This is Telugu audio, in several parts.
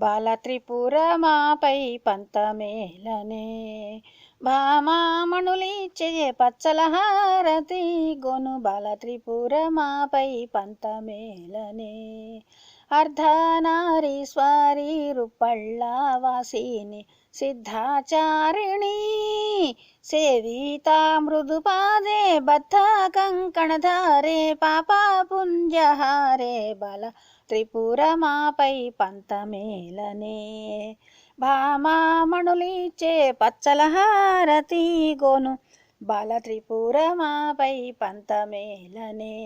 బాలత్రిపురమాపై పంతమేలనే భామామణులిచ్చే పచ్చల హారతి గొను బాలత్రిపురమాపై పంతమేలనే అర్ధనారీశ్వరి రుపళ్ళ వాసిని సిద్ధాచారిణి సేవితా మృదుపాదే బద్ధ కంకణధారే పాపాపుంజహారే బల త్రిపురమాపై పంతమేలనే భామామణులిచ్చే పచ్చలహారతి గోను బాల త్రిపురమాపై పంతమేలనే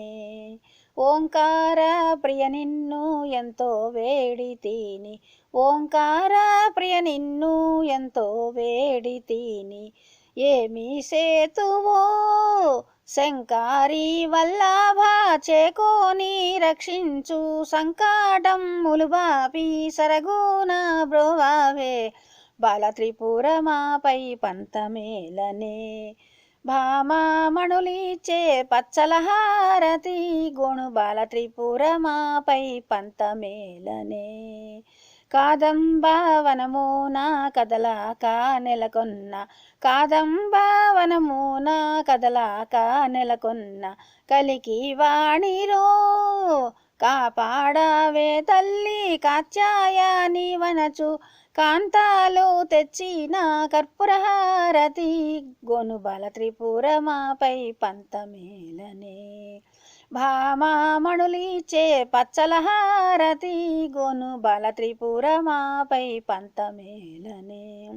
ఓంకార ప్రియ నిన్ను ఎంతో వేడి తీని ఓంకార ప్రియ నిన్ను ఎంతో వేడి తీని ఏమి సేతువో శంకారి వల్లాభా చేకోని రక్షించు సంకాటం ములుబాపి సరగుణ బ్రోవావే. బాల త్రిపురమాపై పంతమేలనే భామామణులిచ్చే పచ్చల హారతి గోణు బాల త్రిపురమాపై పంతమేలనే కాదంబావనమున కదలాక నెలకొన్న కాదంబావనమున కదలాక నెలకొన్న కలికి వాణిరో. కాపాడవే తల్లి కాత్యాయని వనచు. కాంతాలు తెచ్చిన కర్పూరహారతి గొనుబల త్రిపురమాపై పంతమేలనే. భామామణులిచ్చే పచ్చలహారతి గొనుబల త్రిపురమాపై పంతమేలనే.